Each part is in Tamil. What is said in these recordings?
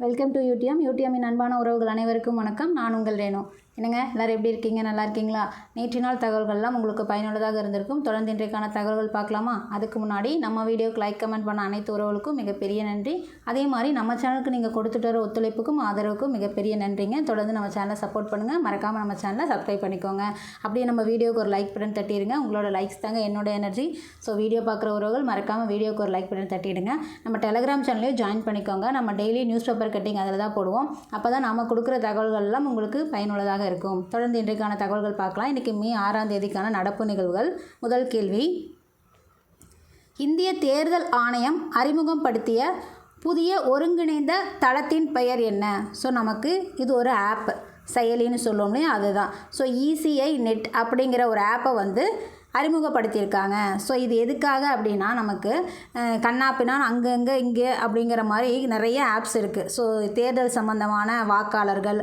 Welcome to UTM. யூடிஎம்மின் அன்பான உறவுகள் அனைவருக்கும் வணக்கம். நான் உங்கள் ரேணு. என்னங்க எல்லோரும் எப்படி இருக்கீங்க? நல்லா இருக்கீங்களா? நேற்று நாள் தகவல்கள்லாம் உங்களுக்கு பயனுள்ளதாக இருந்திருக்கும். தொடர்ந்து இன்றைக்கான தகவல்கள் பார்க்கலாமா? அதுக்கு முன்னாடி நம்ம வீடியோக்கு லைக் கமெண்ட் பண்ண அனைத்து உறவுகளுக்கும் மிகப்பெரிய நன்றி. அதே மாதிரி நம்ம சேனலுக்கு நீங்கள் கொடுத்துட்டு வர ஒத்துழைப்புக்கும் ஆதரவுக்கும் மிகப்பெரிய நன்றிங்க. தொடர்ந்து நம்ம சேனலை சப்போர்ட் பண்ணுங்கள் மறக்காமல் நம்ம சேனலை சப்ஸ்கிரைப் பண்ணிக்கோங்க. அப்படியே நம்ம வீடியோக்கு ஒரு லைக் பட்டன் தட்டிடுங்க. உங்களோட லைக்ஸ் தாங்க என்னோட எனர்ஜி ஸோ வீடியோ பார்க்குற உறவுகள் மறக்காமல் வீடியோக்கு ஒரு லைக் பட்டன் தட்டிடுங்க. நம்ம டெலகிராம் சேனலையும் ஜாயின் பண்ணிக்கோங்க. நம்ம டெய்லி நியூஸ் பேப்பர் கட்டிங் அதில் தான் போடுவோம். அப்போ தான் நம்ம கொடுக்குற தகவல்கள்லாம் உங்களுக்கு பயனுள்ளதாக இருக்கும். தொடர்ந்து இன்றைக்கான தகவல்கள் பார்க்கலாம். இன்றைக்கி மே ஆறாம் தேதிக்கான நடப்பு நிகழ்வுகள். முதல் கேள்வி. இந்திய தேர்தல் ஆணையம் அறிமுகப்படுத்திய புதிய ஒருங்கிணைந்த தளத்தின் பெயர் என்ன? ஸோ நமக்கு இது ஒரு ஆப். செயலின்னு சொல்லுவோம் இல்லையா? அதுதான். ஸோ இசிஐ நெட் அப்படிங்கிற ஒரு ஆப்பை வந்து அறிமுகப்படுத்தியிருக்காங்க. ஸோ இது எதுக்காக அப்படின்னா நமக்கு அஹ், அங்கங்கே இங்கே அப்படிங்கிற மாதிரி நிறைய ஆப்ஸ் இருக்குது ஸோ தேர்தல் சம்மந்தமான வாக்காளர்கள்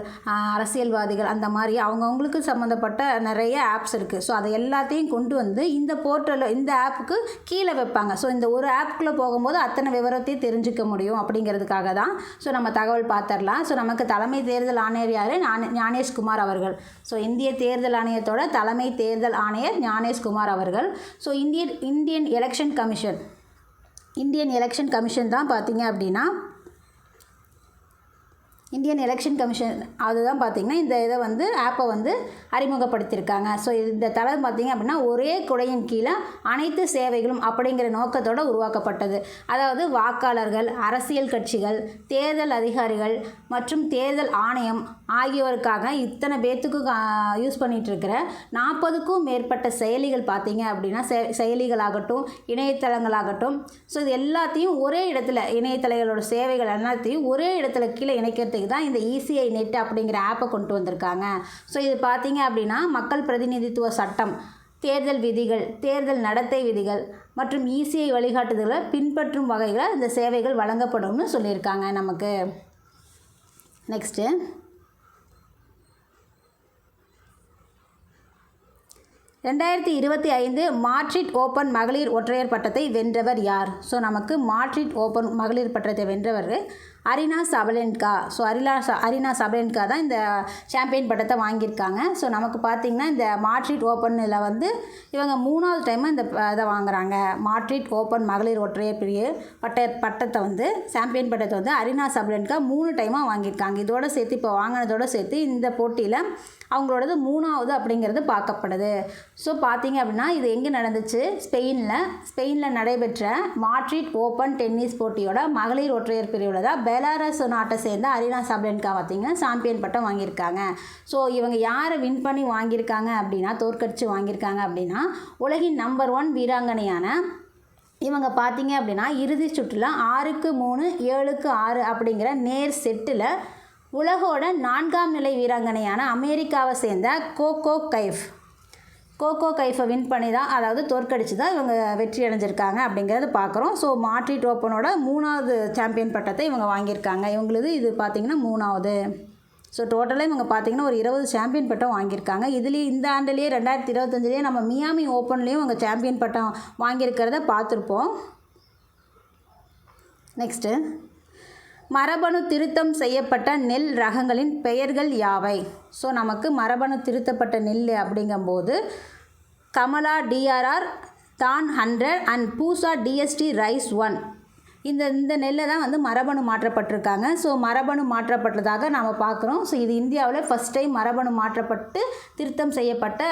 அரசியல்வாதிகள் அந்த மாதிரி அவங்கவுங்களுக்கு சம்மந்தப்பட்ட நிறைய ஆப்ஸ் இருக்குது ஸோ அதை எல்லாத்தையும் கொண்டு வந்து இந்த போர்ட்டலில் இந்த ஆப்புக்கு கீழே வைப்பாங்க. ஸோ இந்த ஒரு ஆப்புக்குள்ளே போகும்போது அத்தனை விவரத்தையும் தெரிஞ்சுக்க முடியும் அப்படிங்கிறதுக்காக தான். ஸோ நம்ம தகவல் பார்த்துடலாம். ஸோ நமக்கு தலைமை தேர்தல் ஆணையர் யார்? ஞானேஷ்குமார் அவர்கள். ஸோ இந்திய தேர்தல் ஆணையத்தோட தலைமை தேர்தல் ஆணையர் ஞானேஷ்குமார் அவர்கள். So Indian Indian election commission Indian election commission தான் பார்த்தீங்க அப்படின்னா இந்தியன் எலெக்ஷன் கமிஷன் அதுதான் பார்த்தீங்கன்னா இந்த இதை வந்து ஆப்பை வந்து அறிமுகப்படுத்தியிருக்காங்க. ஸோ இந்த தளம் பார்த்தீங்க அப்படின்னா ஒரே குடையின் கீழே அனைத்து சேவைகளும் அப்படிங்கிற நோக்கத்தோடு உருவாக்கப்பட்டது. அதாவது வாக்காளர்கள் அரசியல் கட்சிகள் தேர்தல் அதிகாரிகள் மற்றும் தேர்தல் ஆணையம் ஆகியோருக்காக இத்தனை பேர்த்துக்கு யூஸ் பண்ணிகிட்டு இருக்கிற நாற்பதுக்கும் மேற்பட்ட செயலிகள் பார்த்தீங்க அப்படின்னா செ- செயலிகளாகட்டும் இணையதளங்களாகட்டும். ஸோ இது எல்லாத்தையும் ஒரே இடத்துல இணையதளங்களோட சேவைகள் எல்லாத்தையும் ஒரே இடத்துல கீழே இணைக்கிறதுக்கு தான் இந்த இசிஐ நெட் அப்படிங்கிற ஆப்பை கொண்டு வந்திருக்காங்க. ஸோ இது பார்த்தீங்க அப்படின்னா மக்கள் பிரதிநிதித்துவ சட்டம் தேர்தல் விதிகள் தேர்தல் நடத்தை விதிகள் மற்றும் இசிஐ வழிகாட்டுதல்களை பின்பற்றும் வகையில் இந்த சேவைகள் வழங்கப்படும்னு சொல்லியிருக்காங்க நமக்கு. நெக்ஸ்ட்டு ரெண்டாயிரத்தி இருபத்தி ஐந்து மாட்ரிட் ஓப்பன் மகளிர் ஒற்றையர் பட்டத்தை வென்றவர் யார்? ஸோ நமக்கு மாட்ரிட் ஓப்பன் மகளிர் பட்டத்தை வென்றவர் அரினா சபலென்கா. ஸோ அரினா ச அரினா சபலென்கா தான் இந்த சாம்பியன் பட்டத்தை வாங்கியிருக்காங்க. ஸோ நமக்கு பார்த்திங்கன்னா இந்த மாட்ரிட் ஓப்பனில் வந்து இவங்க மூணாவது டைம் இந்த இதை வாங்குறாங்க. மாட்ரிட் ஓப்பன் மகளிர் ஒற்றையர் பிரிய பட்ட பட்டத்தை வந்து சாம்பியன் பட்டத்தை வந்து அரினா சபலென்கா மூணு டைமாக வாங்கியிருக்காங்க. இதோட சேர்த்து இப்போ வாங்கினதோட சேர்த்து இந்த போட்டியில் அவங்களோடது மூணாவது அப்படிங்கிறது பார்க்கப்படுது. ஸோ பார்த்தீங்க அப்படின்னா இது எங்கே நடந்துச்சு? ஸ்பெயினில். ஸ்பெயினில் நடைபெற்ற மாட்ரிட் ஓப்பன் டென்னிஸ் போட்டியோட மகளிர் ஒற்றையர் பிரிவில் தான் பெலாரஸ் நாட்டை சேர்ந்த அரினா சப்லென்கா பார்த்தீங்கன்னா சாம்பியன் பட்டம் வாங்கியிருக்காங்க. ஸோ இவங்க யாரை வின் பண்ணி வாங்கியிருக்காங்க அப்படின்னா தோற்கடிச்சு வாங்கியிருக்காங்க அப்படின்னா உலகின் நம்பர் ஒன் வீராங்கனையான இவங்க பார்த்தீங்க அப்படின்னா இறுதி சுற்றில் ஆறுக்கு மூணு ஏழுக்கு ஆறு அப்படிங்கிற நேர் செட்டில் உலகோட நான்காம் நிலை வீராங்கனையான அமெரிக்காவை சேர்ந்த கோகோ கைஃப். கோகோ கைஃபை வின் பண்ணி தான் அதாவது தோற்கடிச்சு தான் இவங்க வெற்றி அடைஞ்சிருக்காங்க அப்படிங்கிறத பார்க்குறோம். ஸோ மாட்ரிட் ஓப்பனோட மூணாவது சாம்பியன் பட்டத்தை இவங்க வாங்கியிருக்காங்க. இவங்களுது இது பார்த்திங்கன்னா மூணாவது. ஸோ டோட்டலாக இவங்க பார்த்தீங்கன்னா ஒரு இருபது சாம்பியன் பட்டம் வாங்கியிருக்காங்க. இதுலேயே இந்த ஆண்டுலேயே ரெண்டாயிரத்தி இருபத்தஞ்சிலேயே நம்ம மியாமி ஓப்பன்லேயும் அவங்க சாம்பியன் பட்டம் வாங்கியிருக்கிறத பார்த்துருப்போம். நெக்ஸ்ட்டு. மரபணு திருத்தம் செய்யப்பட்ட நெல் ரகங்களின் பெயர்கள் யாவை? ஸோ நமக்கு மரபணு திருத்தப்பட்ட நெல் அப்படிங்கும்போது கமலா டிஆர்ஆர் தான் hundred and Pusa DST rice one. இந்த இந்த நெல்லை தான் வந்து மரபணு மாற்றப்பட்டிருக்காங்க. ஸோ மரபணு மாற்றப்பட்டதாக நாம் பார்க்குறோம். ஸோ இது இந்தியாவில் ஃபஸ்ட் டைம் மரபணு மாற்றப்பட்டு திருத்தம் செய்யப்பட்ட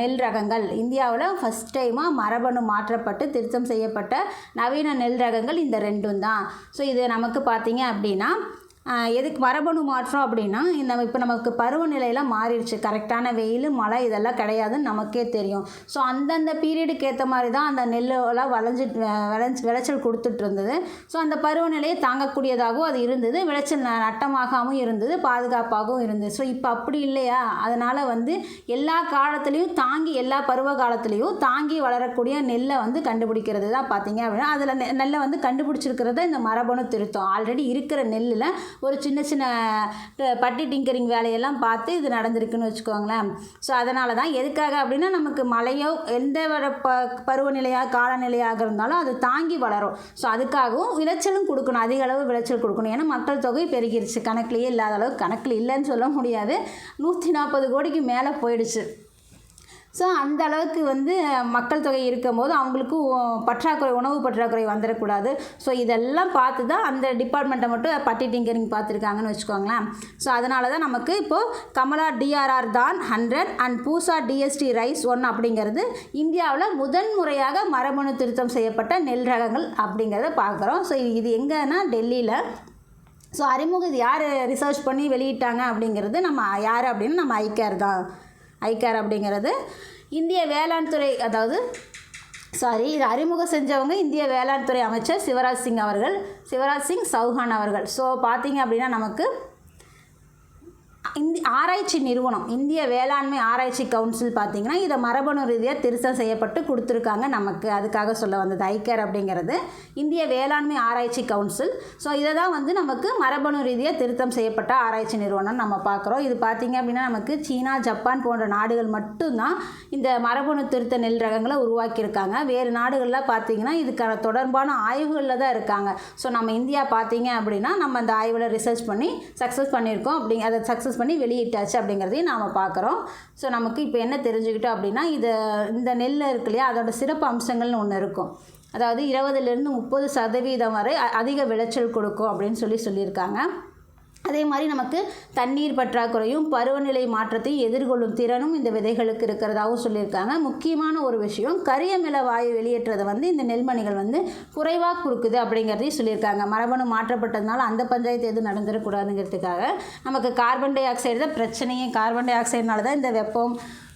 நெல் ரகங்கள். இந்தியாவில் ஃபஸ்ட் டைமாக மரபணு மாற்றப்பட்டு திருத்தம் செய்யப்பட்ட நவீன நெல் ரகங்கள் இந்த ரெண்டும் தான். ஸோ இது நமக்கு பார்த்தீங்க அப்படின்னா எதுக்கு மரபணு மாற்றம் அப்படின்னா இந்த இப்போ நமக்கு பருவநிலையெல்லாம் மாறிடுச்சு. கரெக்டான வெயில் மழை இதெல்லாம் கிடையாதுன்னு நமக்கே தெரியும். ஸோ அந்தந்த பீரியடுக்கு ஏற்ற மாதிரி தான் அந்த நெல்லெல்லாம் விளைஞ்சி விளைஞ்சி விளைச்சல் கொடுத்துட்டு இருந்தது. ஸோ அந்த பருவநிலையை தாங்கக்கூடியதாகவும் அது இருந்தது. விளைச்சல் நட்டமாகவும் நட்டமாகாமல் இருந்தது. பாதுகாப்பாகவும் இருந்தது. ஸோ இப்போ அப்படி இல்லையா? அதனால் வந்து எல்லா காலத்துலேயும் தாங்கி எல்லா பருவ காலத்துலேயும் தாங்கி வளரக்கூடிய நெல்லை வந்து கண்டுபிடிக்கிறது தான் பார்த்தீங்க அப்படின்னா அதில் நெ நெல்லை வந்து கண்டுபிடிச்சிருக்கிறது இந்த மரபணு திருத்தம். ஆல்ரெடி இருக்கிற நெல்லில் ஒரு சின்ன சின்ன பட்டி டிங்கரிங் வேலையெல்லாம் பார்த்து இது நடந்திருக்குன்னு வச்சுக்கோங்களேன். ஸோ அதனால தான் எதுக்காக அப்படின்னா நமக்கு மழையோ எந்த வர ப பருவநிலையாக காலநிலையாக இருந்தாலும் அது தாங்கி வளரும். ஸோ அதுக்காகவும் விளைச்சலும் கொடுக்கணும். அதிக அளவு விளைச்சல் கொடுக்கணும். ஏன்னா மக்கள் தொகை பெருகிருச்சு. கணக்குலேயே இல்லாத அளவுக்கு கணக்கில் இல்லைன்னு சொல்ல முடியாது. நூற்றி நாற்பது கோடிக்கு மேலே போயிடுச்சு. ஸோ அந்த அளவுக்கு வந்து மக்கள் தொகை இருக்கும்போது அவங்களுக்கு பற்றாக்குறை உணவு பற்றாக்குறை வந்துடக்கூடாது ஸோ இதெல்லாம் பார்த்து தான் அந்த டிபார்ட்மெண்ட்டை மட்டும் பட்டி டிங்கரிங் பார்த்துருக்காங்கன்னு வச்சுக்கோங்களேன். ஸோ அதனால தான் நமக்கு இப்போது கமலா டிஆர்ஆர் தான் hundred and Pusa DST rice one அப்படிங்கிறது இந்தியாவில் முதன் முறையாக மரபணு திருத்தம் செய்யப்பட்ட நெல் ரகங்கள் அப்படிங்கிறத பார்க்குறோம். ஸோ இது எங்கன்னா டெல்லியில். ஸோ அறிமுகம் யார் ரிசர்ச் பண்ணி வெளியிட்டாங்க அப்படிங்கிறது நம்ம யார் அப்படின்னு நம்ம ஐகேர் தான். ஐக்கார் அப்படிங்கிறது இந்திய வேளாண் துறை அதாவது சாரி இது அறிமுகம் செஞ்சவங்க இந்திய வேளாண் துறை அமைச்சர் சிவராஜ் சிங் அவர்கள். சிவராஜ் சிங் சௌஹான் அவர்கள். ஸோ பார்த்தீங்க அப்படின்னா நமக்கு இந்தி ஆராய்ச்சி நிறுவனம் இந்திய வேளாண்மை ஆராய்ச்சி கவுன்சில் பார்த்தீங்கன்னா இதை மரபணு ரீதியாக திருத்தம் செய்யப்பட்டு கொடுத்துருக்காங்க நமக்கு. அதுக்காக சொல்ல வந்தது ஐக்கர் அப்படிங்கிறது. இந்திய வேளாண்மை ஆராய்ச்சி கவுன்சில். ஸோ இதை தான் வந்து நமக்கு மரபணு ரீதியாக திருத்தம் செய்யப்பட்ட ஆராய்ச்சி நிறுவனம் நம்ம பார்க்குறோம். இது பார்த்தீங்க அப்படின்னா நமக்கு சீனா ஜப்பான் போன்ற நாடுகள் மட்டும்தான் இந்த மரபணு திருத்த நெல் ரகங்களை உருவாக்கியிருக்காங்க. வேறு நாடுகளில் பார்த்தீங்கன்னா இதுக்கான தொடர்பான ஆய்வுகளில் தான் இருக்காங்க. ஸோ நம்ம இந்தியா பார்த்தீங்க அப்படின்னா நம்ம அந்த ஆய்வில் ரிசர்ச் பண்ணி சக்ஸஸ் பண்ணியிருக்கோம் அப்படி அதை சக்ஸஸ் பண்ணி வெளியிட்டாச்சு அப்படிங்கிறதையும் நாம் பார்க்குறோம். ஸோ நமக்கு இப்போ என்ன தெரிஞ்சுக்கிட்டோம் அப்படின்னா இதை இந்த நெல் இருக்கு இல்லையா அதோட சிறப்பு அம்சங்கள்னு ஒன்று இருக்கும். அதாவது இருபதுலேருந்து முப்பது சதவீதம் வரை அதிக விளைச்சல் கொடுக்கும் அப்படின்னு சொல்லி சொல்லியிருக்காங்க. அதே மாதிரி நமக்கு தண்ணீர் பற்றாக்குறையும் பருவநிலை மாற்றத்தையும் எதிர்கொள்ளும் திறனும் இந்த விதைகளுக்கு இருக்கிறதாகவும் சொல்லியிருக்காங்க. முக்கியமான ஒரு விஷயம் கரியமில வாயு வெளியேற்றதை வந்து இந்த நெல்மணிகள் வந்து குறைவாக கொடுக்குது அப்படிங்கிறதையும் சொல்லியிருக்காங்க. மரபணு மாற்றப்பட்டதுனால அந்த பஞ்சாயத்து எதுவும் நடந்துடக்கூடாதுங்கிறதுக்காக நமக்கு கார்பன் டை ஆக்சைடு தான் பிரச்சனையே. கார்பன் டை ஆக்சைடுனால தான் இந்த வெப்பம்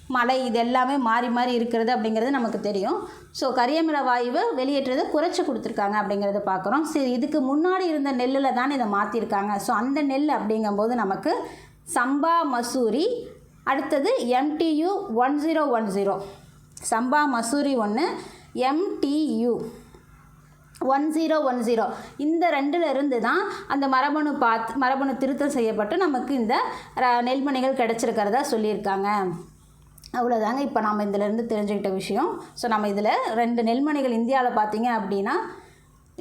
மழை இது எல்லாமே மாறி மாறி இருக்கிறது அப்படிங்கிறது நமக்கு தெரியும். ஸோ கரியமில வாயுவை வெளியேற்றதை குறைச்சி கொடுத்துருக்காங்க அப்படிங்கிறத பார்க்குறோம். சரி இதுக்கு முன்னாடி இருந்த நெல்லில் தான் இதை மாற்றிருக்காங்க ஸோ அந்த நெல் அப்படிங்கும்போது நமக்கு சம்பா மசூரி அடுத்தது MTU one zero one zero Samba Mahsuri ஒன்று MTU one zero one zero இந்த ரெண்டில் இருந்து தான் அந்த மரபணு பார்த்து மரபணு திருத்தம் செய்யப்பட்டு நமக்கு இந்த ர- நெல்மணிகள் கிடச்சிருக்கிறதா சொல்லியிருக்காங்க. அவ்வளோதாங்க இப்போ நம்ம இதிலேருந்து தெரிஞ்சுக்கிட்ட விஷயம். ஸோ நம்ம இதில் ரெண்டு நெல்மணிகள் இந்தியாவில் பார்த்தீங்க அப்படின்னா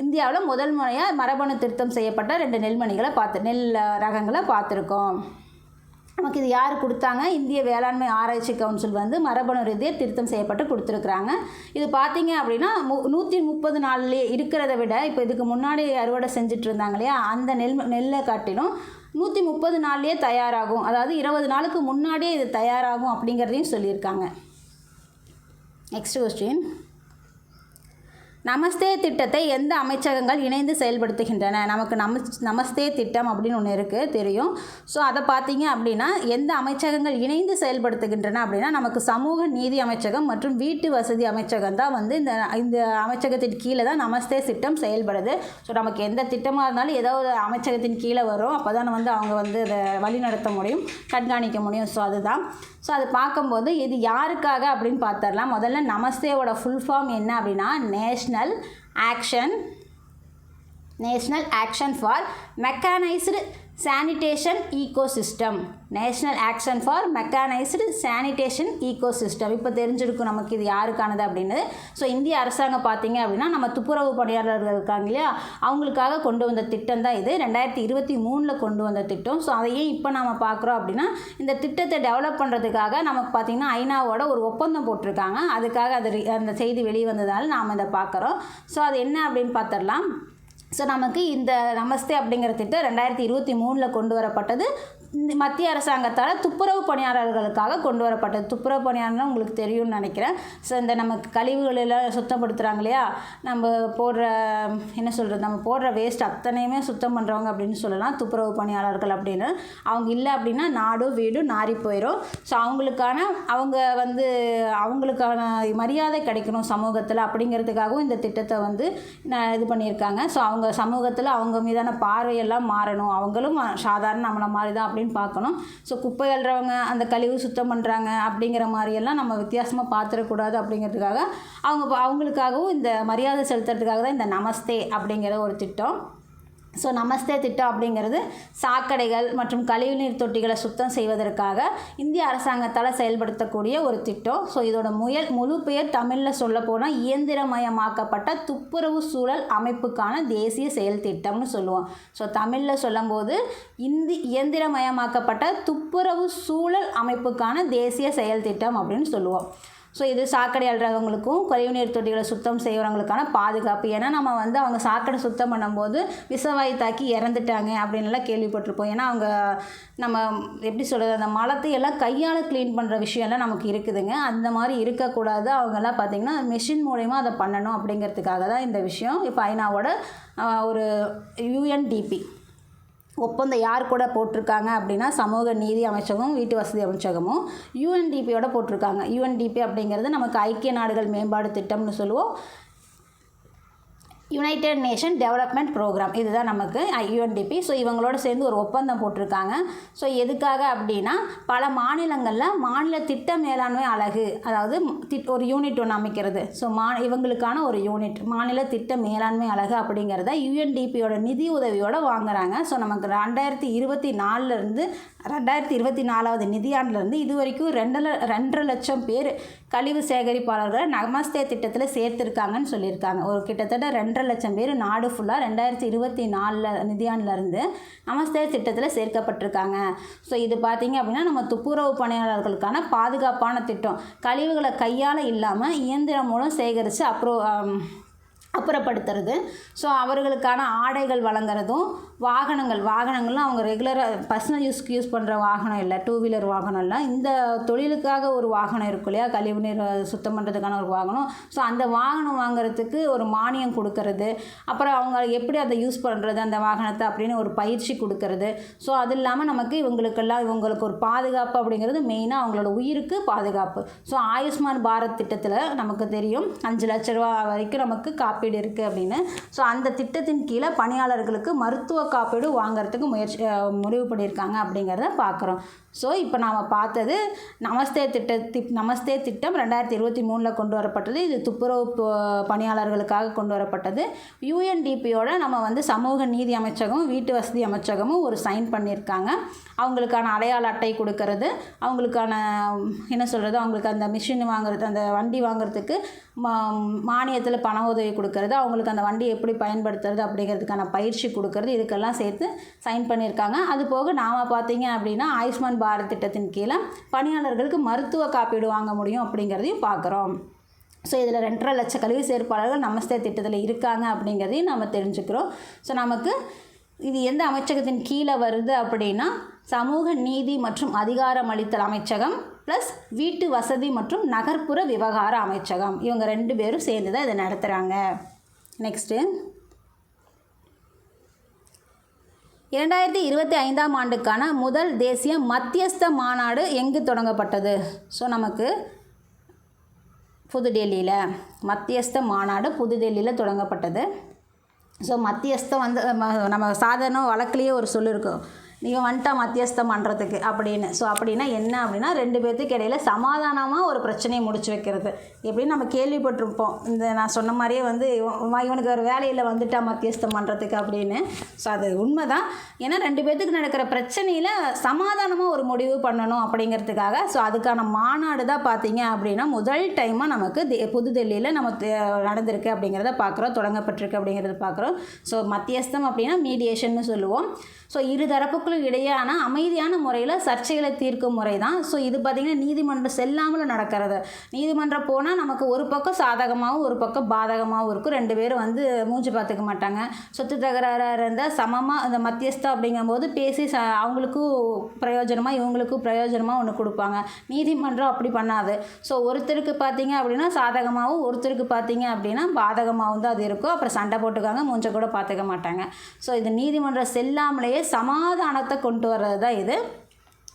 இந்தியாவில் முதல் முறையாக மரபணு திருத்தம் செய்யப்பட்ட ரெண்டு நெல்மணிகளை பார்த்து நெல் ரகங்களை பார்த்துருக்கோம் நமக்கு இது யார் கொடுத்தாங்க? இந்திய வேளாண்மை ஆராய்ச்சி கவுன்சில் வந்து மரபணு ரீதியாக திருத்தம் செய்யப்பட்டு கொடுத்துருக்குறாங்க. இது பார்த்தீங்க அப்படின்னா மு நூற்றி முப்பது நாள்லேயே இருக்கிறத விட இப்போ இதுக்கு முன்னாடி அறுவடை செஞ்சுட்டு இருந்தாங்க இல்லையா? அந்த நெல் நெல்லை காட்டிலும் நூற்றி முப்பது நாள்லேயே தயாராகும். அதாவது இருபது நாளுக்கு முன்னாடியே இது தயாராகும் அப்படிங்கிறதையும் சொல்லியிருக்காங்க. நெக்ஸ்ட் கொஸ்டின் நமஸ்தே திட்டத்தை எந்த அமைச்சகங்கள் இணைந்து செயல்படுத்துகின்றன? நமக்கு நம நமஸ்தே திட்டம் அப்படின்னு ஒன்று இருக்குது தெரியும். ஸோ அதை பார்த்தீங்க அப்படின்னா எந்த அமைச்சகங்கள் இணைந்து செயல்படுத்துகின்றன அப்படின்னா நமக்கு சமூக நீதி அமைச்சகம் மற்றும் வீட்டு வசதி அமைச்சகம் தான் வந்து இந்த இந்த அமைச்சகத்தின் கீழே தான் நமஸ்தே திட்டம் செயல்படுது. ஸோ நமக்கு எந்த திட்டமாக இருந்தாலும் ஏதோ ஒரு அமைச்சகத்தின் கீழே வரும். அப்போ தான் வந்து அவங்க வந்து அதை வழிநடத்த முடியும் கண்காணிக்க முடியும். ஸோ அதுதான். ஸோ அது பார்க்கும்போது இது யாருக்காக அப்படின்னு பார்த்துடலாம். முதல்ல நமஸ்தேவோட ஃபுல் ஃபார்ம் என்ன அப்படின்னா national action national action for mechanised sanitation ecosystem national action for mechanised sanitation ecosystem இப்போ தெரிஞ்சிருக்கும் நமக்கு இது யாருக்கானது அப்படின்னு ஸோ இந்திய அரசாங்கம் பார்த்தீங்க அப்படின்னா நம்ம துப்புரவு பணியாளர்கள் இருக்காங்க இல்லையா? அவங்களுக்காக கொண்டு வந்த திட்டம் தான் இது. ரெண்டாயிரத்தி இருபத்தி மூணில் கொண்டு வந்த திட்டம். ஸோ அதையே இப்போ நம்ம பார்க்குறோம் அப்படின்னா இந்த திட்டத்தை டெவலப் பண்ணுறதுக்காக நமக்கு பார்த்திங்கன்னா ஐநாவோட ஒரு ஒப்பந்தம் போட்டிருக்காங்க. அதுக்காக அது அந்த செய்தி வெளியே வந்ததால் நாம் இதை பார்க்குறோம். ஸோ அது என்ன அப்படின்னு பார்த்துடலாம். ஸோ நமக்கு இந்த நமஸ்தே அப்படிங்கிற திட்டம் ரெண்டாயிரத்தி இருபத்தி மூணில் கொண்டு வரப்பட்டது. மத்திய அரசாங்கத்தால் துப்புரவு பணியாளர்களுக்காக கொண்டு வரப்பட்டது. துப்புரவு பணியாளர்னா உங்களுக்கு தெரியும்னு நினைக்கிறேன். ஸோ இந்த நமக்கு கழிவுகள் எல்லாம் சுத்தப்படுத்துகிறாங்க இல்லையா? நம்ம போடுற என்ன சொல்கிறது நம்ம போடுற வேஸ்ட் அத்தனையுமே சுத்தம் பண்ணுறவங்க அப்படின்னு சொல்லலாம். துப்புரவு பணியாளர்கள் அப்படின்னு. அவங்க இல்லை அப்படின்னா நாடும் வீடும் நாறி போயிடும் ஸோ அவங்களுக்கான அவங்க வந்து அவங்களுக்கான மரியாதை கிடைக்கணும் சமூகத்தில் அப்படிங்கிறதுக்காகவும் இந்த திட்டத்தை வந்து நான் இது பண்ணியிருக்காங்க. ஸோ அவங்க சமூகத்தில் அவங்க மீதான பார்வையெல்லாம் மாறணும். அவங்களும் சாதாரண நம்மளை மாதிரி தான் அப்படின்னு அப்படின்னு பார்க்கணும். ஸோ குப்பை அள்ளுறவங்க அந்த கழிவு சுத்தம் பண்ணுறாங்க அப்படிங்கிற மாதிரியெல்லாம் நம்ம வித்தியாசமாக பார்த்துடக்கூடாது அப்படிங்கிறதுக்காக அவங்க அவங்களுக்காகவும் இந்த மரியாதை செலுத்துறதுக்காக தான் இந்த நமஸ்தே அப்படிங்கிற ஒரு திட்டம். ஸோ நமஸ்தே திட்டம் அப்படிங்கிறது சாக்கடைகள் மற்றும் கழிவுநீர் தொட்டிகளை சுத்தம் செய்வதற்காக இந்திய அரசாங்கத்தால் செயல்படுத்தக்கூடிய ஒரு திட்டம். ஸோ இதோட முயல் முழு பெயர் தமிழில் சொல்ல போனால் இயந்திரமயமாக்கப்பட்ட துப்புரவு சூழல் அமைப்புக்கான தேசிய செயல் திட்டம்னு சொல்லுவோம். ஸோ தமிழில் சொல்லும்போது இந்தி இயந்திரமயமாக்கப்பட்ட துப்புரவு சூழல் அமைப்புக்கான தேசிய செயல் திட்டம் அப்படின்னு சொல்லுவோம். ஸோ இது சாக்கடை அல்றவங்களுக்கும் கழிவுநீர் தொட்டிகளை சுத்தம் செய்கிறவங்களுக்கான பாதுகாப்பு. ஏன்னா நம்ம வந்து அவங்க சாக்கடை சுத்தம் பண்ணும்போது விஷவாயு தாக்கி இறந்துட்டாங்க அப்படின்லாம் கேள்விப்பட்டிருப்போம். ஏன்னா அவங்க நம்ம எப்படி சொல்கிறது அந்த மலத்தை எல்லாம் கையால் க்ளீன் பண்ணுற விஷயம்லாம் நமக்கு இருக்குதுங்க. அந்த மாதிரி இருக்கக்கூடாது. அவங்கெல்லாம் பார்த்திங்கன்னா மெஷின் மூலயமா அதை பண்ணணும் அப்படிங்கிறதுக்காக தான் இந்த விஷயம். இப்போ ஐநாவோட ஒரு யூஎன்டிபி ஒப்பந்தம் யார் கூட போட்டிருக்காங்க அப்படின்னா சமூக நீதி அமைச்சகம் வீட்டு வசதி அமைச்சகமும் யூஎன்டிபியோட போட்டிருக்காங்க. யூஎன்டிபி அப்படிங்கிறது நமக்கு ஐக்கிய நாடுகள் மேம்பாடு திட்டம்னு சொல்லுவோம். யுனைடெட் நேஷன் டெவலப்மெண்ட் ப்ரோக்ராம் இதுதான் நமக்கு யூஎன்டிபி ஸோ இவங்களோட சேர்ந்து ஒரு ஒப்பந்தம் போட்டிருக்காங்க. ஸோ எதுக்காக அப்படின்னா பல மாநிலங்களில் மாநில திட்ட மேலாண்மை அழகு அதாவது திட் ஒரு யூனிட் ஒன்று அமைக்கிறது. ஸோ மா இவங்களுக்கான ஒரு யூனிட் மாநில திட்ட மேலாண்மை அழகு அப்படிங்கிறத யூஎன்டிபியோட நிதி உதவியோடு வாங்குறாங்க. ஸோ நமக்கு ரெண்டாயிரத்தி இருபத்தி நாலுலேருந்து ரெண்டாயிரத்தி இருபத்தி நாலாவது நிதியாண்டிலிருந்து இது வரைக்கும் ரெண்டு ரெண்டரை லட்சம் பேர் கழிவு சேகரிப்பாளர்களை நமஸ்தே திட்டத்தில் சேர்த்துருக்காங்கன்னு சொல்லியிருக்காங்க. ஒரு கிட்டத்தட்ட ரெண்டரை லட்சம் பேர் நாடு ஃபுல்லாக ரெண்டாயிரத்தி இருபத்தி நாலில் நிதியாண்டிலிருந்து நமஸ்தே திட்டத்தில் சேர்க்கப்பட்டிருக்காங்க. ஸோ இது பார்த்திங்க அப்படின்னா நம்ம துப்புரவு பணியாளர்களுக்கான பாதுகாப்பான திட்டம். கழிவுகளை கையால் இல்லாமல் இயந்திரம் மூலம் சேகரித்து அப்புறம் அப்புறப்படுத்துறது. ஸோ அவர்களுக்கான ஆடைகள் வழங்குறதும் வாகனங்கள் வாகனங்கள்லாம் அவங்க ரெகுலராக பர்சனல் யூஸ்க்கு யூஸ் பண்ணுற வாகனம் இல்லை டூ வீலர் வாகனம் இல்லை. இந்த தொழிலுக்காக ஒரு வாகனம் இருக்கும் இல்லையா? கழிவுநீர் சுத்தம் பண்ணுறதுக்கான ஒரு வாகனம். ஸோ அந்த வாகனம் வாங்குறதுக்கு ஒரு மானியம் கொடுக்கறது. அப்புறம் அவங்க எப்படி அதை யூஸ் பண்ணுறது அந்த வாகனத்தை அப்படின்னு ஒரு பயிற்சி கொடுக்கறது. ஸோ அது இல்லாமல் நமக்கு இவங்களுக்கெல்லாம் இவங்களுக்கு ஒரு பாதுகாப்பு அப்படிங்கிறது மெயினாக அவங்களோட உயிருக்கு பாதுகாப்பு. ஸோ ஆயுஷ்மான் பாரத் திட்டத்தில் நமக்கு தெரியும் அஞ்சு லட்ச ரூபா வரைக்கும் நமக்கு காப்பீடு இருக்குது அப்படின்னு. ஸோ அந்த திட்டத்தின் கீழே பணியாளர்களுக்கு மருத்துவ காப்பீடு வாங்கிறதுக்கு முயற்சி முடிவு பண்ணியிருக்காங்க அப்படிங்கிறத பார்க்குறோம் ஸோ இப்போ நாம் பார்த்தது நமஸ்தே திட்ட நமஸ்தே திட்டம் ரெண்டாயிரத்தி இருபத்தி மூணில் கொண்டு வரப்பட்டது. இது துப்புரவு பணியாளர்களுக்காக கொண்டு வரப்பட்டது. யூஎன்டிபியோட நம்ம வந்து சமூக நீதி அமைச்சகமும் வீட்டு வசதி அமைச்சகமும் ஒரு சைன் பண்ணியிருக்காங்க. அவங்களுக்கான அடையாள அட்டை கொடுக்கறது அவங்களுக்கான என்ன சொல்கிறது அவங்களுக்கு அந்த மிஷின் வாங்குறது அந்த வண்டி வாங்குறதுக்கு மா மானியத்தில் பண உதவி கொடுக்கறது அவங்களுக்கு அந்த வண்டி எப்படி பயன்படுத்துறது அப்படிங்கிறதுக்கான பயிற்சி கொடுக்கறது இதுக்கு இதுக்கெல்லாம் சேர்த்து சைன் பண்ணியிருக்காங்க. அது போக நாம் பார்த்தீங்க அப்படின்னா ஆயுஷ்மான் பாரத் திட்டத்தின் கீழே பணியாளர்களுக்கு மருத்துவ காப்பீடு வாங்க முடியும் அப்படிங்கிறதையும் பார்க்குறோம். ஸோ இதில் ரெண்டரை லட்ச கல்வி சேர்ப்பாளர்கள் நமஸ்தே திட்டத்தில் இருக்காங்க அப்படிங்கிறதையும் நம்ம தெரிஞ்சுக்கிறோம். ஸோ நமக்கு இது எந்த அமைச்சகத்தின் கீழே வருது அப்படின்னா சமூக நீதி மற்றும் அதிகாரமளித்தல் அமைச்சகம் ப்ளஸ் வீட்டு வசதி மற்றும் நகர்ப்புற விவகார அமைச்சகம். இவங்க ரெண்டு பேரும் சேர்ந்து தான் இதை நடத்துகிறாங்க நெக்ஸ்ட்டு இரண்டாயிரத்தி இருபத்தி ஐந்தாம் ஆண்டுக்கான முதல் தேசிய மத்தியஸ்த மாநாடு எங்கு தொடங்கப்பட்டது? ஸோ நமக்கு புதுடெல்லியில் மத்தியஸ்த மாநாடு புதுடெல்லியில் தொடங்கப்பட்டது. ஸோ மத்தியஸ்தம் வந்து நம்ம சாதாரண வழக்குலேயே ஒரு சொல்லியிருக்கோம் நீங்கள் வந்துட்டா மத்தியஸ்தம் பண்ணுறதுக்கு அப்படின்னு. ஸோ அப்படின்னா என்ன அப்படின்னா ரெண்டு பேர்த்துக்கு இடையில சமாதானமாக ஒரு பிரச்சனையை முடிச்சு வைக்கிறது. எப்படின்னு நம்ம கேள்விப்பட்டிருப்போம். இந்த நான் சொன்ன மாதிரியே வந்து இவனுக்கு ஒரு வேலையில் வந்துட்டா மத்தியஸ்தம் பண்ணுறதுக்கு அப்படின்னு. ஸோ அது உண்மை தான் ஏன்னா ரெண்டு பேர்த்துக்கு நடக்கிற பிரச்சனையில் சமாதானமாக ஒரு முடிவு பண்ணணும் அப்படிங்கிறதுக்காக. ஸோ அதுக்கான மாநாடு தான் பார்த்தீங்க அப்படின்னா முதல் டைமாக நமக்கு தே- புதுடெல்லியில் நம்ம நடந்திருக்கு அப்படிங்கிறத பார்க்குறோம். தொடங்கப்பட்டிருக்கு அப்படிங்கிறத பார்க்குறோம். ஸோ மத்தியஸ்தம் அப்படின்னா மீடியேஷன்னு சொல்லுவோம். ஸோ இரு தரப்புகளும் இடையேயான அமைதியான முறையில் சர்ச்சைகளை தீர்க்கும் முறை தான் ஸோ இது பார்த்திங்கன்னா நீதிமன்றம் செல்லாமல் நடக்கிறது. நீதிமன்றம் போனால் நமக்கு ஒரு பக்கம் சாதகமாகவும் ஒரு பக்கம் பாதகமாகவும் இருக்கும். ரெண்டு பேரும் வந்து மூஞ்சி பார்த்துக்க மாட்டாங்க. சொத்து தகராறாக இருந்தால் சமமாக அந்த மத்தியஸ்தம் அப்படிங்கும்போது பேசி ச அவங்களுக்கும் பிரயோஜனமாக இவங்களுக்கும் பிரயோஜனமாக ஒன்று கொடுப்பாங்க. நீதிமன்றம் அப்படி பண்ணாது. ஸோ ஒருத்தருக்கு பார்த்தீங்க அப்படின்னா சாதகமாகவும் ஒருத்தருக்கு பார்த்தீங்க அப்படின்னா பாதகமாகவும் தான் அது இருக்கும். அப்புறம் சண்டை போட்டுக்காங்க மூஞ்ச கூட பார்த்துக்க மாட்டாங்க. ஸோ இது நீதிமன்றம் செல்லாமலேயே சமாதானத்தை கொண்டு வர்றது தான் இது.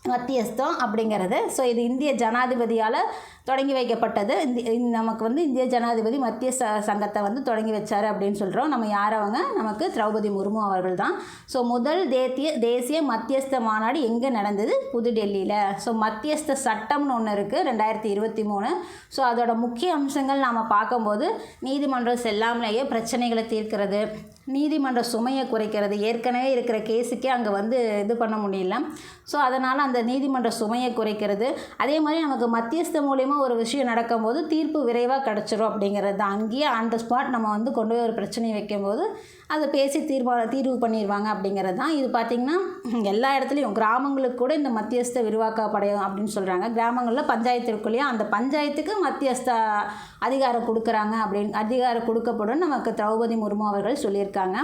மத்தியஸ்தம் அப்படிங்கிறது. ஸோ இது இந்திய ஜனாதிபதியால் தொடங்கி வைக்கப்பட்டது. இந்த நமக்கு வந்து இந்திய ஜனாதிபதி மத்திய ச சங்கத்தை வந்து தொடங்கி வச்சார் அப்படின்னு சொல்கிறோம் நம்ம யார் அவங்க? நமக்கு திரௌபதி முர்மு அவர்கள் தான். ஸோ முதல் தேத்திய தேசிய மத்தியஸ்த மாநாடு எங்கே நடந்தது? புதுடெல்லியில். ஸோ மத்தியஸ்த சட்டம்னு ஒன்று இருக்குது ரெண்டாயிரத்தி இருபத்தி மூணு. ஸோ அதோட முக்கிய அம்சங்கள் நாம் பார்க்கும்போது நீதிமன்றம் செல்லாமலேயே பிரச்சனைகளை தீர்க்கிறது நீதிமன்ற சுமையை குறைக்கிறது ஏற்கனவே இருக்கிற கேஸுக்கே அங்கே வந்து இது பண்ண முடியல. ஸோ அதனால் அந்த நீதிமன்ற சுமையை குறைக்கிறது. அதே மாதிரி நமக்கு மத்தியஸ்த மூலயமா ஒரு விஷயம் நடக்கும்போது தீர்ப்பு விரைவாக கிடச்சிரும் அப்படிங்கிறது தான். அங்கேயே ஆன் த ஸ்பாட் நம்ம வந்து கொண்டு போய் ஒரு பிரச்சனையை வைக்கும்போது அதை பேசி தீர்மான தீர்வு பண்ணிடுவாங்க அப்படிங்கிறது தான். இது பார்த்திங்கன்னா எல்லா இடத்துலையும் கிராமங்களுக்கு கூட இந்த மத்தியஸ்த விரிவாக்கப்படையும் அப்படின்னு சொல்கிறாங்க கிராமங்களில் பஞ்சாயத்து அந்த பஞ்சாயத்துக்கு மத்தியஸ்த அதிகாரம் கொடுக்குறாங்க அப்படின்னு அதிகாரம் கொடுக்கப்படும் நமக்கு திரௌபதி முர்மு அவர்கள் சொல்லியிருக்காங்க.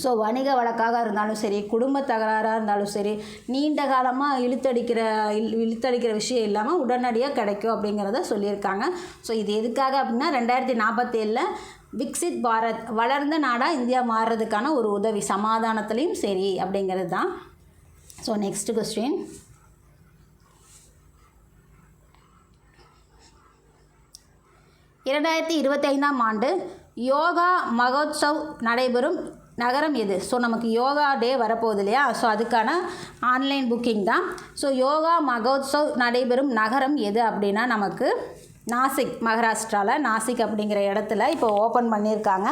ஸோ வணிக வழக்காக இருந்தாலும் சரி குடும்ப தகராறாக இருந்தாலும் சரி நீண்ட காலமாக இழுத்தடிக்கிற இழு இழுத்தடிக்கிற விஷயம் இல்லாமல் உடனடியாக கிடைக்கும் அப்படிங்கிறத சொல்லியிருக்காங்க. ஸோ இது எதுக்காக அப்படின்னா ரெண்டாயிரத்தி நாற்பத்தேழில் விக்சித் பாரத் வளர்ந்த நாடாக இந்தியா மாறுறதுக்கான ஒரு உதவி சமாதானத்துலேயும் சரி அப்படிங்கிறது தான். ஸோ நெக்ஸ்ட் கொஸ்டின் இரண்டாயிரத்தி இருபத்தைந்தாம் ஆண்டு யோகா மகோத்சவ் நடைபெறும் நகரம் எது? ஸோ நமக்கு யோகா டே வரப்போகுது இல்லையா? ஸோ அதுக்கான ஆன்லைன் புக்கிங் தான். ஸோ யோகா மகோத்சவ் நடைபெறும் நகரம் எது அப்படின்னா நமக்கு நாசிக் மகாராஷ்டிராவில் நாசிக் அப்படிங்கிற இடத்துல இப்போ ஓப்பன் பண்ணியிருக்காங்க.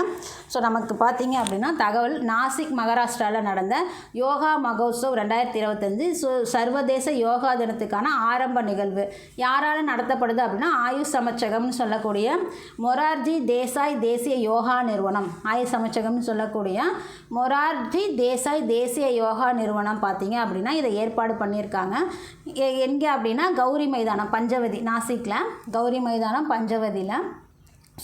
ஸோ நமக்கு பார்த்தீங்க அப்படின்னா தகவல் நாசிக் மகாராஷ்டிராவில் நடந்த யோகா மகோத்சவ் ரெண்டாயிரத்தி இருபத்தஞ்சு ஸோ சர்வதேச யோகா தினத்துக்கான ஆரம்ப நிகழ்வு. யாரால் நடத்தப்படுது அப்படின்னா ஆயுஷ் அமைச்சகம்னு சொல்லக்கூடிய மொரார்ஜி தேசாய் தேசிய யோகா நிறுவனம். ஆயுஷ் அமைச்சகம்னு சொல்லக்கூடிய மொரார்ஜி தேசாய் தேசிய யோகா நிறுவனம் பார்த்தீங்க அப்படின்னா இதை ஏற்பாடு பண்ணியிருக்காங்க. எ- எங்கே அப்படின்னா கௌரி மைதானம் பஞ்சவதி நாசிக்கில் கௌரி மைதானம் பஞ்சவதியில்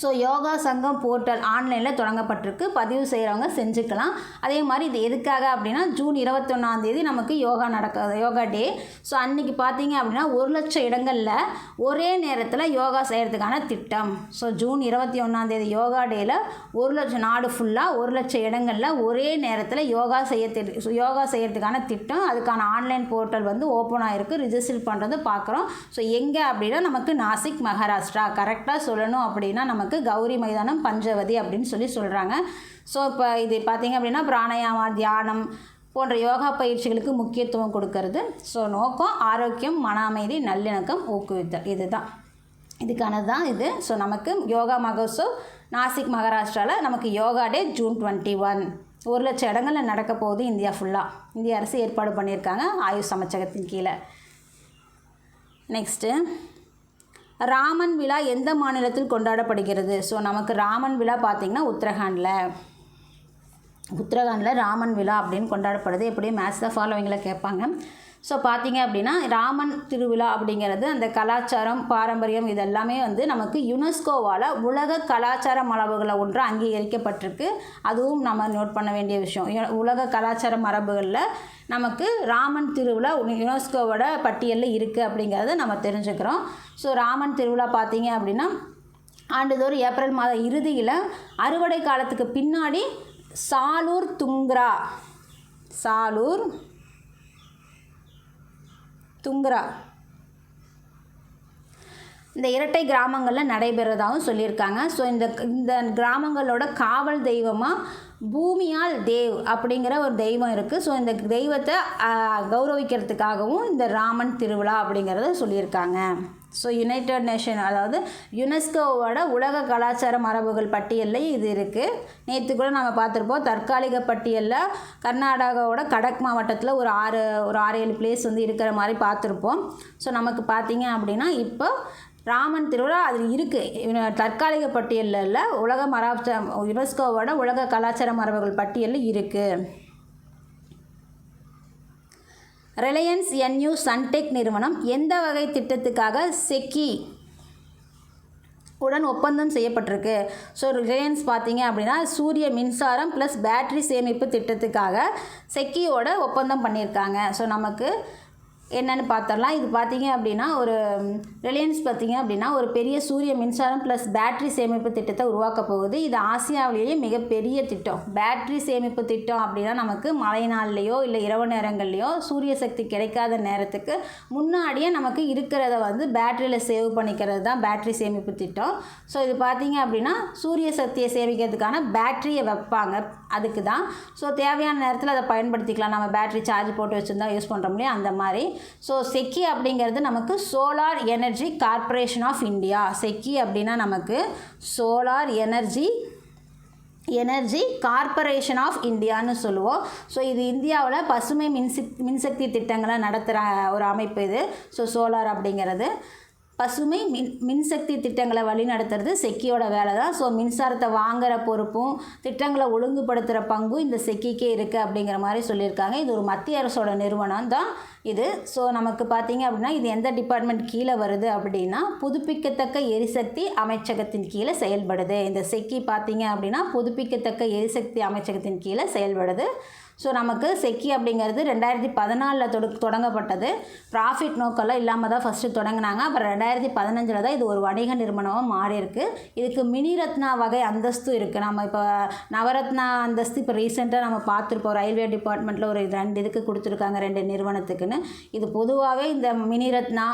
ஸோ யோகா சங்கம் போர்ட்டல் ஆன்லைனில் தொடங்கப்பட்டிருக்கு. பதிவு செய்கிறவங்க செஞ்சுக்கலாம். அதே மாதிரி இது எதுக்காக அப்படின்னா ஜூன் இருபத்தொன்னாந்தேதி நமக்கு யோகா நடக்க யோகா டே. ஸோ அன்றைக்கி பார்த்தீங்க அப்படின்னா ஒரு லட்சம் இடங்களில் ஒரே நேரத்தில் யோகா செய்கிறதுக்கான திட்டம். ஸோ ஜூன் இருபத்தி ஒன்றாந்தேதி யோகா டேயில் ஒரு லட்சம் நாடு ஃபுல்லாக ஒரு லட்சம் இடங்களில் ஒரே நேரத்தில் யோகா செய்ய யோகா செய்கிறதுக்கான திட்டம். அதுக்கான ஆன்லைன் போர்ட்டல் வந்து ஓப்பன் ஆகிருக்கு ரிஜிஸ்டர் பண்ணுறது பார்க்குறோம் ஸோ எங்கே அப்படின்னா நமக்கு நாசிக் மகாராஷ்டிரா. கரெக்டாக சொல்லணும் அப்படின்னா நமக்கு கௌரி மைதானம் பஞ்சவதி அப்படின்னு சொல்லி சொல்கிறாங்க ஸோ இப்போ இது பார்த்தீங்க அப்படின்னா பிராணயாமா தியானம் போன்ற யோகா பயிற்சிகளுக்கு முக்கியத்துவம் கொடுக்கறது. ஸோ நோக்கம் ஆரோக்கியம் மன அமைதி நல்லிணக்கம் ஊக்குவித்தல். இதுதான். இதுக்கானது தான் இது. ஸோ நமக்கு யோகா மகோத்சவ் நாசிக் மகாராஷ்டிராவில் நமக்கு yoga day June twenty one. ஒரு லட்சம் இடங்களில் நடக்க போகுது இந்தியா ஃபுல்லாக இந்திய அரசு ஏற்பாடு பண்ணியிருக்காங்க. ஆயுஷ் அமைச்சகத்தின் கீழே. நெக்ஸ்ட்டு ராமன் விழா எந்த மாநிலத்தில் கொண்டாடப்படுகிறது? ஸோ நமக்கு ராமன் விழா பார்த்திங்கன்னா உத்தரகாண்டில். உத்தரகாண்டில் ராமன் விழா அப்படின்னு கொண்டாடப்படுது. எப்படியும் மேட்ச் ஃபாலோவிங்கில் கேட்பாங்க. ஸோ பார்த்தீங்க அப்படின்னா ராமன் திருவிழா அப்படிங்கிறது அந்த கலாச்சாரம் பாரம்பரியம் இதெல்லாமே வந்து நமக்கு யுனெஸ்கோவால் உலக கலாச்சார மரபுகளை ஒன்று அங்கீகரிக்கப்பட்டிருக்கு. அதுவும் நம்ம நோட் பண்ண வேண்டிய விஷயம். உலக கலாச்சார மரபுகளில் நமக்கு ராமன் திருவிழா யுனெஸ்கோவோட பட்டியலில் இருக்குது அப்படிங்கிறத நம்ம தெரிஞ்சுக்கிறோம். ஸோ ராமன் திருவிழா பார்த்தீங்க அப்படின்னா ஆண்டுதோறும் ஏப்ரல் மாத இறுதியில் அறுவடை காலத்துக்கு பின்னாடி சாலூர் துங்க்ரா சாலூர் துங்கரா இந்த இரட்டை கிராமங்களில் நடைபெறதாகவும் சொல்லியிருக்காங்க. ஸோ இந்த இந்த கிராமங்களோட காவல் தெய்வமாக பூமியால் தேவ் அப்படிங்கிற ஒரு தெய்வம் இருக்குது ஸோ இந்த தெய்வத்தை கௌரவிக்கிறதுக்காகவும் இந்த ராமன் திருவிழா அப்படிங்கிறத சொல்லியிருக்காங்க. ஸோ யுனைடட் நேஷன் அதாவது யுனெஸ்கோவோட உலக கலாச்சார மரபுகள் பட்டியலில் இது இருக்குது நேற்று கூட நம்ம பார்த்துருப்போம் தற்காலிக பட்டியலில் கர்நாடகாவோட கடக் மாவட்டத்தில் ஒரு ஆறு ஒரு ஆறு ஏழு பிளேஸ் வந்து இருக்கிற மாதிரி பார்த்துருப்போம். ஸோ நமக்கு பார்த்தீங்க அப்படின்னா இப்போ ராமன் திருவிழா அது இருக்குது தற்காலிக பட்டியலில் இல்லை உலக மரா யுனெஸ்கோவோட உலக கலாச்சார மரபுகள் பட்டியலில் இருக்குது ரிலையன்ஸ் என்யூ சன்டெக் நிறுவனம் எந்த வகை திட்டத்துக்காக செக்கி உடன் ஒப்பந்தம் செய்யப்பட்டிருக்கு? ஸோ ரிலையன்ஸ் பார்த்தீங்க அப்படின்னா சூரிய மின்சாரம் ப்ளஸ் பேட்டரி சேமிப்பு திட்டத்துக்காக செக்கியோட ஒப்பந்தம் பண்ணியிருக்காங்க. ஸோ நமக்கு என்னென்னு பார்த்துடலாம் இது பார்த்தீங்க அப்படின்னா ஒரு ரிலையன்ஸ் பார்த்தீங்க அப்படின்னா ஒரு பெரிய சூரிய மின்சாரம் ப்ளஸ் பேட்டரி சேமிப்பு திட்டத்தை உருவாக்க போகுது. இது ஆசியாவிலேயே மிகப்பெரிய திட்டம். பேட்டரி சேமிப்பு திட்டம் அப்படின்னா நமக்கு மழை நாள்லேயோ இல்லை இரவு நேரங்கள்லையோ சூரிய சக்தி கிடைக்காத நேரத்துக்கு முன்னாடியே நமக்கு இருக்கிறத வந்து பேட்டரியில் சேவ் பண்ணிக்கிறது தான் பேட்டரி சேமிப்பு திட்டம். ஸோ இது பார்த்தீங்க அப்படின்னா சூரிய சக்தியை சேமிக்கிறதுக்கான பேட்டரியை வைப்பாங்க. அதுக்கு தான் ஸோ தேவையான நேரத்தில் அதை பயன்படுத்திக்கலாம். நம்ம பேட்டரி சார்ஜ் போட்டு வச்சுருந்தா யூஸ் பண்ணுற முடியும். அந்த மாதிரி. ஸோ செக்கி அப்படிங்கிறது நமக்கு solar energy corporation of India SECI அப்படின்னா நமக்கு solar energy energy corporation of இந்தியான்னு சொல்லுவோம். ஸோ இது இந்தியாவில் பசுமை மின்சக் மின்சக்தி திட்டங்களை நடத்துகிற ஒரு அமைப்பு இது. ஸோ சோலார் அப்படிங்கிறது. பசுமை மின் மின்சக்தி திட்டங்களை வழிநடத்துறது செக்கியோட வேலை தான் ஸோ மின்சாரத்தை வாங்குற பொறுப்பும் திட்டங்களை ஒழுங்குபடுத்துகிற பங்கும் இந்த செக்கிக்கே இருக்குது அப்படிங்கிற மாதிரி சொல்லியிருக்காங்க. இது ஒரு மத்திய அரசோட நிறுவனம் தான் இது. ஸோ நமக்கு பார்த்தீங்க அப்படின்னா இது எந்த டிபார்ட்மெண்ட் கீழே வருது அப்படின்னா புதுப்பிக்கத்தக்க எரிசக்தி அமைச்சகத்தின் கீழே செயல்படுது. இந்த செக்கி பார்த்தீங்க அப்படின்னா புதுப்பிக்கத்தக்க எரிசக்தி அமைச்சகத்தின் கீழே செயல்படுது. ஸோ நமக்கு செக்கி அப்படிங்கிறது ரெண்டாயிரத்தி பதினாலில் தொடு தொடங்கப்பட்டது. ப்ராஃபிட் நோக்கெல்லாம் இல்லாமல் தான் ஃபஸ்ட்டு தொடங்கினாங்க. அப்புறம் ரெண்டாயிரத்தி பதினஞ்சில் தான் இது ஒரு வணிக நிறுவனமாக மாறியிருக்கு. இதுக்கு மினி ரத்னா வகை அந்தஸ்து இருக்குது நம்ம இப்போ நவரத்னா அந்தஸ்து இப்போ ரீசெண்டாக நம்ம பார்த்துருப்போம். ரயில்வே டிபார்ட்மெண்ட்டில் ஒரு ரெண்டு இதுக்கு கொடுத்துருக்காங்க ரெண்டு நிறுவனத்துக்குன்னு. இது பொதுவாகவே இந்த மினி ரத்னா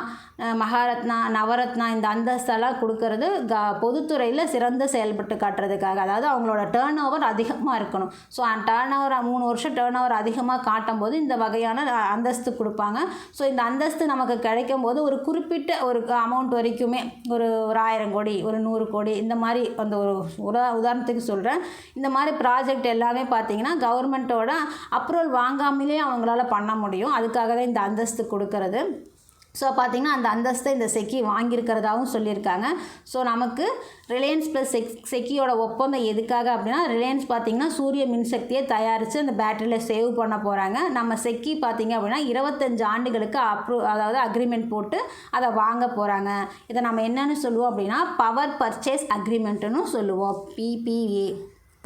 மகாரத்னா நவரத்னா இந்த அந்தஸ்தெல்லாம் கொடுக்கறது க பொதுத்துறையில் சிறந்த செயல்பட்டு காட்டுறதுக்காக. அதாவது அவங்களோட டேர்ன் ஓவர் அதிகமாக இருக்கணும். ஸோ டேர்ன் ஓவர் மூணு வருஷம் டேர்ன் ஓவர் அதிகமாக காட்டும் போது இந்த வகையான அந்தஸ்து கொடுப்பாங்க. ஸோ இந்த அந்தஸ்து நமக்கு கிடைக்கும் போது ஒரு குறிப்பிட்ட ஒரு அமௌண்ட் வரைக்குமே ஒரு ஒரு ஆயிரம் கோடி ஒரு நூறு கோடி இந்த மாதிரி அந்த ஒரு உதா உதாரணத்துக்கு சொல்கிறேன் இந்த மாதிரி ப்ராஜெக்ட் எல்லாமே பார்த்தீங்கன்னா கவர்மெண்ட்டோட அப்ரூவல் வாங்காமலே அவங்களால பண்ண முடியும். அதுக்காக தான் இந்த அந்தஸ்து கொடுக்கறது. ஸோ பார்த்திங்கன்னா அந்த அந்தஸ்தை இந்த செக்கி வாங்கியிருக்கிறதாகவும் சொல்லியிருக்காங்க. ஸோ நமக்கு ரிலையன்ஸ் ப்ளஸ் செக் செக்கியோட ஒப்பந்தம் எதுக்காக அப்படின்னா ரிலையன்ஸ் பார்த்திங்கன்னா சூரிய மின்சக்தியை தயாரித்து அந்த பேட்டரியில் சேவ் பண்ண போகிறாங்க நம்ம செக்கி பார்த்திங்க அப்படின்னா இருபத்தஞ்சு ஆண்டுகளுக்கு அப்ரூ அதாவது அக்ரிமெண்ட் போட்டு அதை வாங்க போகிறாங்க இதை நம்ம என்னென்னு சொல்லுவோம் அப்படின்னா பவர் பர்ச்சேஸ் அக்ரிமெண்ட்டுன்னு சொல்லுவோம். பிபிஏ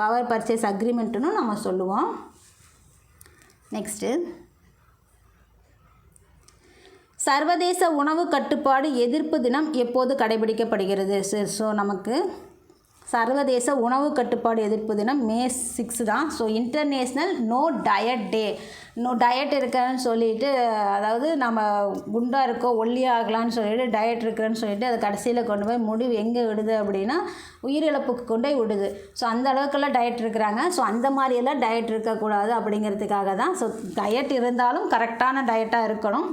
பவர் பர்ச்சேஸ் அக்ரிமெண்ட்டுன்னு நம்ம சொல்லுவோம். நெக்ஸ்ட்டு சர்வதேச உணவு கட்டுப்பாடு எதிர்ப்பு தினம் எப்போது கடைபிடிக்கப்படுகிறது? ஸோ நமக்கு சர்வதேச உணவு கட்டுப்பாடு எதிர்ப்பு தினம் மே சிக்ஸ் தான். So international no diet day. No diet இருக்கிறேன்னு சொல்லிட்டு அதாவது நம்ம குண்டாக இருக்கோ ஒல்லியாகலான்னு சொல்லிட்டு டயட் இருக்கிறேன்னு சொல்லிட்டு அதை கடைசியில் கொண்டு போய் முடிவு எங்கே விடுது அப்படின்னா உயிரிழப்புக்கு கொண்டு போய் விடுது. ஸோ அந்த அளவுக்கெல்லாம் டயட் இருக்கிறாங்க. ஸோ அந்த மாதிரியெல்லாம் டயட் இருக்கக்கூடாது அப்படிங்கிறதுக்காக தான். ஸோ டயட் இருந்தாலும் கரெக்டான டயட்டாக இருக்கணும்.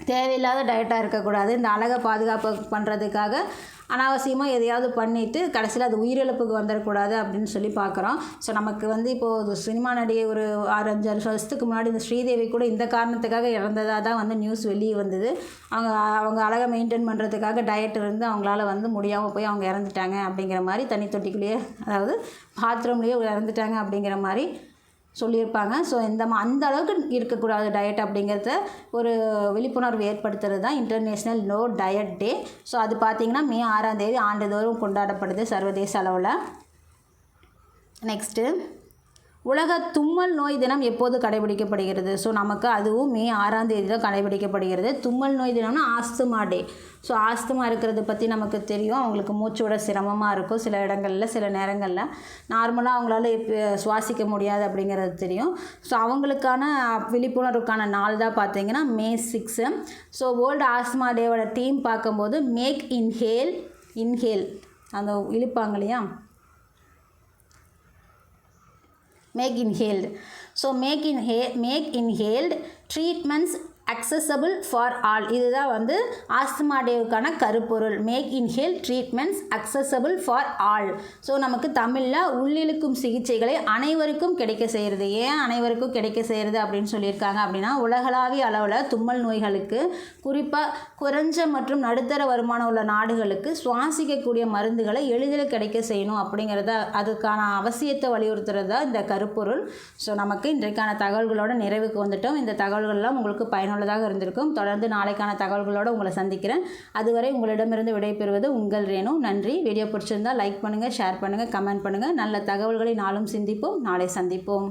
தேவையில்லாத டயட்டாக இருக்கக்கூடாது. இந்த அழகை பாதுகாப்பு பண்ணுறதுக்காக அனாவசியமாக எதையாவது பண்ணிவிட்டு கடைசியில் அது உயிரிழப்புக்கு வந்துடக்கூடாது அப்படின்னு சொல்லி பார்க்குறோம். ஸோ நமக்கு வந்து இப்போது சினிமா நடிகை ஒரு ஆறு அஞ்சு ஆறு வருஷத்துக்கு முன்னாடி இந்த ஸ்ரீதேவி கூட இந்த காரணத்துக்காக இறந்ததாக தான் வந்து நியூஸ் வெளியே வந்தது. அவங்க அவங்க அழகை மெயின்டைன் பண்ணுறதுக்காக டயட் இருந்து அவங்களால வந்து முடியாமல் போய் அவங்க இறந்துட்டாங்க அப்படிங்கிற மாதிரி தனி தொட்டிக்குள்ளேயே அதாவது பாத்ரூம்லேயே இறந்துட்டாங்க அப்படிங்கிற மாதிரி சொல்லியிருப்பாங்க. ஸோ இந்த மா- அந்த அளவுக்கு இருக்கக்கூடாது டயட் அப்படிங்கிறத ஒரு விழிப்புணர்வு ஏற்படுத்துறது தான் international no diet day so அது பார்த்திங்கன்னா மே ஆறாம் தேதி ஆண்டுதோறும் கொண்டாடப்படுது சர்வதேச அளவில். நெக்ஸ்ட்டு உலக தும்மல் நோய் தினம் எப்போது கடைபிடிக்கப்படுகிறது? ஸோ நமக்கு அதுவும் மே ஆறாம் தேதி தான் கடைபிடிக்கப்படுகிறது. தும்மல் நோய் தினம்னா ஆஸ்துமா டே. ஸோ ஆஸ்துமா இருக்கிறது பற்றி நமக்கு தெரியும். அவங்களுக்கு மூச்சு விட சிரமமாக இருக்கும் சில இடங்களில் சில நேரங்களில். நார்மலாக அவங்களால சுவாசிக்க முடியாது அப்படிங்கிறது தெரியும். ஸோ அவங்களுக்கான விழிப்புணர்வுக்கான நாள் தான் பார்த்தீங்கன்னா May six so world asthma டேவோட theme பார்க்கும்போது மேக் இன்ஹேல் இன்ஹேல் அந்த இழுப்பாங்க இல்லையா? Make inhaled. So make inhale make inhaled treatments accessible for all இதுதான் வந்து ஆஸ்துமா டேவுக்கான கருப்பொருள். Make inhale treatments accessible for all so நமக்கு தமிழில் உள்ளிழுக்கும் சிகிச்சைகளை அனைவருக்கும் கிடைக்க செய்கிறது ஏன் அனைவருக்கும் கிடைக்க செய்கிறது அப்படின்னு சொல்லியிருக்காங்க அப்படின்னா உலகளாவிய அளவில் தும்மல் நோய்களுக்கு குறிப்பாக குறைஞ்ச மற்றும் நடுத்தர வருமானம் உள்ள நாடுகளுக்கு சுவாசிக்கக்கூடிய மருந்துகளை எளிதில் கிடைக்க செய்யணும் அப்படிங்கிறத அதுக்கான அவசியத்தை வலியுறுத்துறது தான் இந்த கருப்பொருள். ஸோ நமக்கு இன்றைக்கான தகவல்களோட நிறைவுக்கு வந்துட்டோம். இந்த தகவல்கள்லாம் உங்களுக்கு பயனுள்ளதாக இருந்திருக்கும். தொடர்ந்து நாளைக்கான தகவல்களோடு உங்களை சந்திக்கிறேன். அதுவரை உங்களிடமிருந்து விடைபெறுவது உங்கள் ரேணு. நன்றி. வீடியோ பிடிச்சிருந்தால் லைக் பண்ணுங்கள் ஷேர் பண்ணுங்கள் கமெண்ட் பண்ணுங்கள் நல்ல தகவல்களை நாளும் சிந்திப்போம். நாளை சந்திப்போம்.